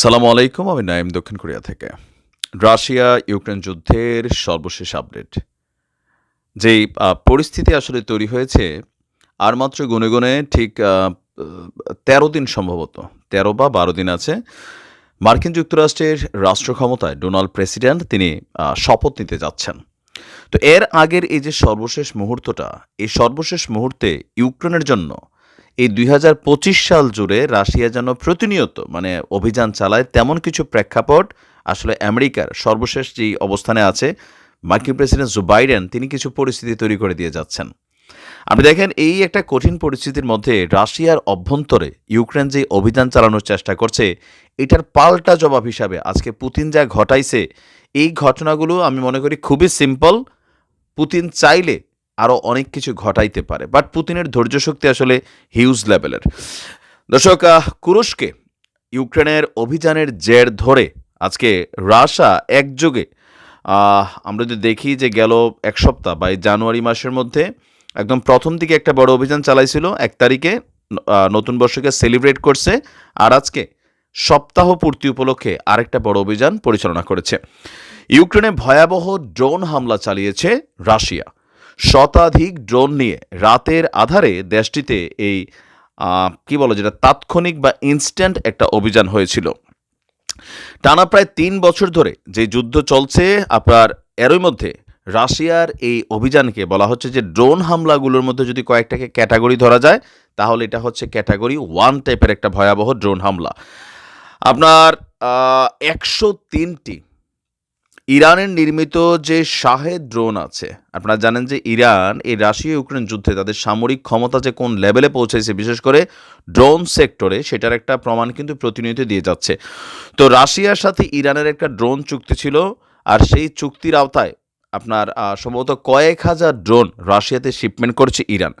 সালামু আলাইকুম আমি নাইম দক্ষিণ কোরিয়া থেকে। রাশিয়া ইউক্রেন যুদ্ধের সর্বশেষ আপডেট। আহ, পরিস্থিতি আসলে তৈরি হয়েছে আর মাত্র গুনে গুনে ঠিক তেরো দিন সম্ভবত তেরো বা বারো দিন আছে মার্কিন যুক্তরাষ্ট্রের রাষ্ট্র ক্ষমতায় ডোনাল্ড প্রেসিডেন্ট তিনি শপথ নিতে যাচ্ছেন। তো এর আগের এই যে সর্বশেষ মুহূর্তটা এই সর্বশেষ মুহূর্তে ইউক্রেনের জন্য এই দুই হাজার পঁচিশ সাল জুড়ে রাশিয়া যেন প্রতিনিয়ত মানে অভিযান চালায় তেমন কিছু প্রেক্ষাপট, আসলে আমেরিকার সর্বশেষ যেই অবস্থানে আছে, মার্কিন প্রেসিডেন্ট জো বাইডেন, তিনি কিছু পরিস্থিতি তৈরি করে দিয়ে যাচ্ছেন। আপনি দেখেন, এই একটা কঠিন পরিস্থিতির মধ্যে রাশিয়ার অভ্যন্তরে ইউক্রেন যে অভিযান চালানোর চেষ্টা করছে, এটার পাল্টা জবাব হিসাবে আজকে পুতিন যা ঘটাইছে, এই ঘটনাগুলো আমি মনে করি খুবই সিম্পল। পুতিন চাইলে আরও অনেক কিছু ঘটাইতে পারে। বাট পুতিনের ধৈর্য শক্তি আসলে হিউজ লেভেলের দর্শক আহ, কুরস্কে ইউক্রেনের অভিযানের জের ধরে আজকে রাশা একযোগে আমরা যদি দেখি যে গেল এক সপ্তাহ বা জানুয়ারি মাসের মধ্যে একদম প্রথম দিকে একটা বড় অভিযান চালাইছিল এক তারিখে নতুন বর্ষকে সেলিব্রেট করছে আর আজকে সপ্তাহ পূর্তি উপলক্ষে আরেকটা বড় অভিযান পরিচালনা করেছে। ইউক্রেনে ভয়াবহ ড্রোন হামলা চালিয়েছে রাশিয়া। শতাধিক ড্রোন নিয়ে রাতের আধারে দেশটিতে এই কি বলো যেটা, তাৎক্ষণিক বা ইনস্ট্যান্ট একটা অভিযান হয়েছিল। টানা প্রায় তিন বছর ধরে যে যুদ্ধ চলছে, আপনার এরই মধ্যে রাশিয়ার এই অভিযানকে বলা হচ্ছে যে ড্রোন হামলাগুলোর মধ্যে যদি কয়েকটাকে ক্যাটাগরি ধরা যায়, তাহলে এটা হচ্ছে ক্যাটাগরি ওয়ান টাইপের একটা ভয়াবহ ড্রোন হামলা। আপনার একশো তিনটি ইরানের নির্মিত যে শাহেদ ড্রোন আছে, আপনারা জানেন যে ইরান এই রাশিয়া ইউক্রেন যুদ্ধে তাদের সামরিক ক্ষমতা যে কোন লেভেলে পৌঁছেছে, বিশেষ করে ড্রোন সেক্টরে, সেটার একটা প্রমাণ কিন্তু প্রতিনিয়ত দিয়ে যাচ্ছে। তো রাশিয়ার সাথে ইরানের একটা ড্রোন চুক্তি ছিল, আর সেই চুক্তির আওতায় আপনার সম্ভবত কয়েক হাজার ড্রোন রাশিয়াতে শিপমেন্ট করছে ইরান।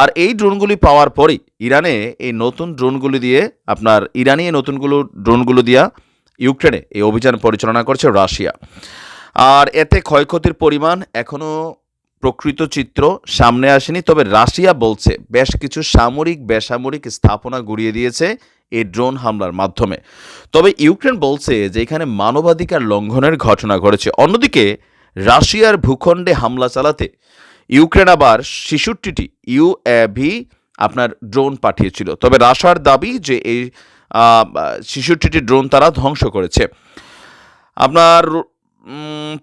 আর এই ড্রোনগুলি পাওয়ার পরই ইরানে এই নতুন ড্রোনগুলি দিয়ে, আপনার ইরানি নতুনগুলো ড্রোনগুলো দিয়া ইউক্রেনে এই অভিযান পরিচালনা করছে রাশিয়া। আর এতে ক্ষয়ক্ষতির পরিমাণ এখনও প্রকৃত চিত্র সামনে আসেনি, তবে রাশিয়া বলছে বেশ কিছু সামরিক, বেসামরিক স্থাপনা গুড়িয়ে দিয়েছে এই ড্রোন হামলার মাধ্যমে। তবে ইউক্রেন বলছে যে এখানে মানবাধিকার লঙ্ঘনের ঘটনা ঘটেছে। অন্যদিকে, রাশিয়ার ভূখণ্ডে হামলা চালাতে ইউক্রেন আবার ছেষট্টিটি ইউএভি আপনার ড্রোন পাঠিয়েছিল। তবে রাশার দাবি যে এই ছেষট্টিটি ড্রোন তারা ধ্বংস করেছে। আপনার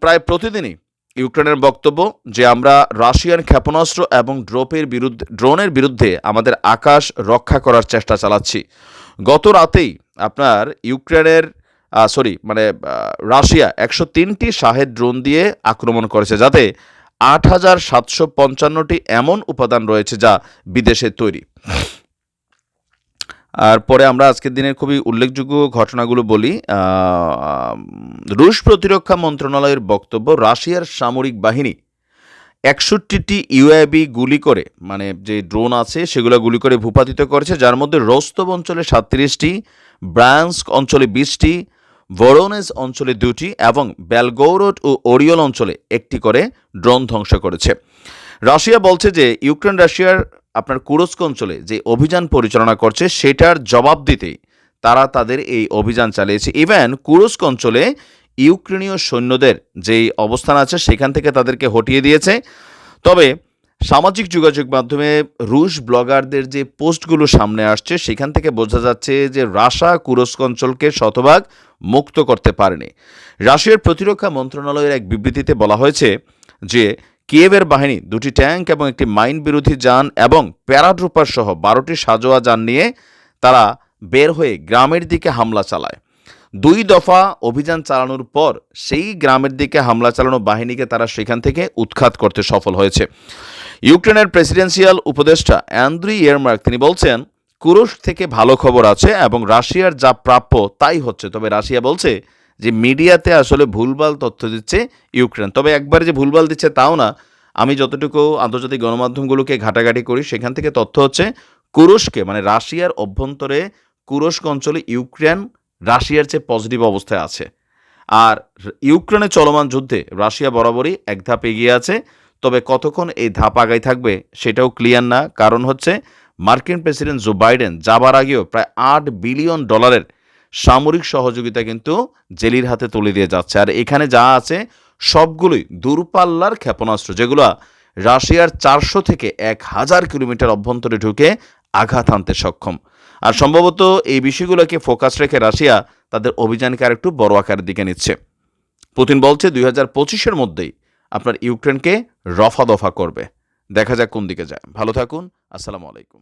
প্রায় প্রতিদিনই ইউক্রেনের বক্তব্য যে আমরা রাশিয়ান ক্ষেপণাস্ত্র এবং ড্রোপের বিরুদ্ধে, ড্রোনের বিরুদ্ধে আমাদের আকাশ রক্ষা করার চেষ্টা চালাচ্ছি। গত রাতেই আপনার ইউক্রেনের সরি মানে রাশিয়া একশো তিনটি শাহেদ ড্রোন দিয়ে আক্রমণ করেছে, যাতে আট হাজার সাতশো পঞ্চান্নটি এমন উপাদান রয়েছে যা বিদেশে তৈরি। আর পরে আমরা আজকের দিনের খুবই উল্লেখযোগ্য ঘটনাগুলো বলি। রুশ প্রতিরক্ষা মন্ত্রণালয়ের বক্তব্য, রাশিয়ার সামরিক বাহিনী একষট্টিটি ইউএবি গুলি করে মানে যে ড্রোন আছে সেগুলো গুলি করে ভূপাতিত করেছে, যার মধ্যে রোস্তব অঞ্চলে সাতত্রিশটি, ব্রান্স্ক অঞ্চলে বিশটি ভোরোনেজ অঞ্চলে দুটি এবং বেলগৌরড ও ওরিয়ল অঞ্চলে একটি করে ড্রোন ধ্বংস করেছে। রাশিয়া বলছে যে, ইউক্রেন, রাশিয়ার আপনার কুরস্ক অঞ্চলে যে অভিযান পরিচালনা করছে, সেটার জবাব দিতে তারা তাদের এই অভিযান চালিয়েছে। ইভেন কুরস্ক অঞ্চলে ইউক্রেনীয় সৈন্যদের যেই অবস্থান আছে, সেখান থেকে তাদেরকে হটিয়ে দিয়েছে। তবে সামাজিক যোগাযোগ মাধ্যমে রুশ ব্লগারদের যে পোস্টগুলো সামনে আসছে, সেখান থেকে বোঝা যাচ্ছে যে রাশা কুরস্ক অঞ্চলকে শতভাগ মুক্ত করতে পারেনি। রাশিয়ার প্রতিরক্ষা মন্ত্রণালয়ের এক বিবৃতিতে বলা হয়েছে যে কিয়েভের বাহিনী দুটি ট্যাঙ্ক এবং একটি মাইন বিরোধী যান এবং প্যারাড্রোপার সহ বারোটি সাজোয়া যান নিয়ে তারা বের হয়ে গ্রামের দিকে হামলা চালায়। দুই দফা অভিযান চালানোর পর সেই গ্রামের দিকে হামলা চালানো বাহিনীকে তারা সেখান থেকে উৎখাত করতে সফল হয়েছে। ইউক্রেনের প্রেসিডেন্সিয়াল উপদেষ্টা অ্যান্দ্রি ইয়ারমার্ক তিনি বলছেন, কুরুশ থেকে ভালো খবর আছে এবং রাশিয়ার যা প্রাপ্য তাই হচ্ছে। তবে রাশিয়া বলছে যে মিডিয়াতে আসলে ভুলভাল তথ্য দিচ্ছে ইউক্রেন। তবে একবার যে ভুলভাল দিচ্ছে তাও না। আমি যতটুকু আন্তর্জাতিক গণমাধ্যমগুলোকে ঘাটাঘাটি করি, সেখান থেকে তথ্য হচ্ছে কুরস্কে মানে রাশিয়ার অভ্যন্তরে কুরস্ক অঞ্চলে ইউক্রেন রাশিয়ার চেয়ে পজিটিভ অবস্থায় আছে। আর ইউক্রেনে চলমান যুদ্ধে রাশিয়া বরাবরই এক ধাপ এগিয়ে আছে। তবে কতক্ষণ এই ধাপ আগাই থাকবে সেটাও ক্লিয়ার না। কারণ হচ্ছে মার্কিন প্রেসিডেন্ট জো বাইডেন যাবার আগেও প্রায় আট বিলিয়ন ডলারের সামরিক সহযোগিতা কিন্তু জেলির হাতে তুলে দিয়ে যাচ্ছে। আর এখানে যা আছে, সবগুলোই দূরপাল্লার ক্ষেপণাস্ত্র, যেগুলো রাশিয়ার চারশো থেকে এক হাজার কিলোমিটার অভ্যন্তরে ঢুকে আঘাত আনতে সক্ষম। আর সম্ভবত এই বিষয়গুলোকে ফোকাস রেখে রাশিয়া তাদের অভিযানকে আরেকটু বড় আকারের দিকে নিচ্ছে। পুতিন বলছে, দুই হাজার পঁচিশের মধ্যেই আপনার ইউক্রেনকে রফা দফা করবে। দেখা যাক কোন দিকে যায়। ভালো থাকুন, আসসালামু আলাইকুম।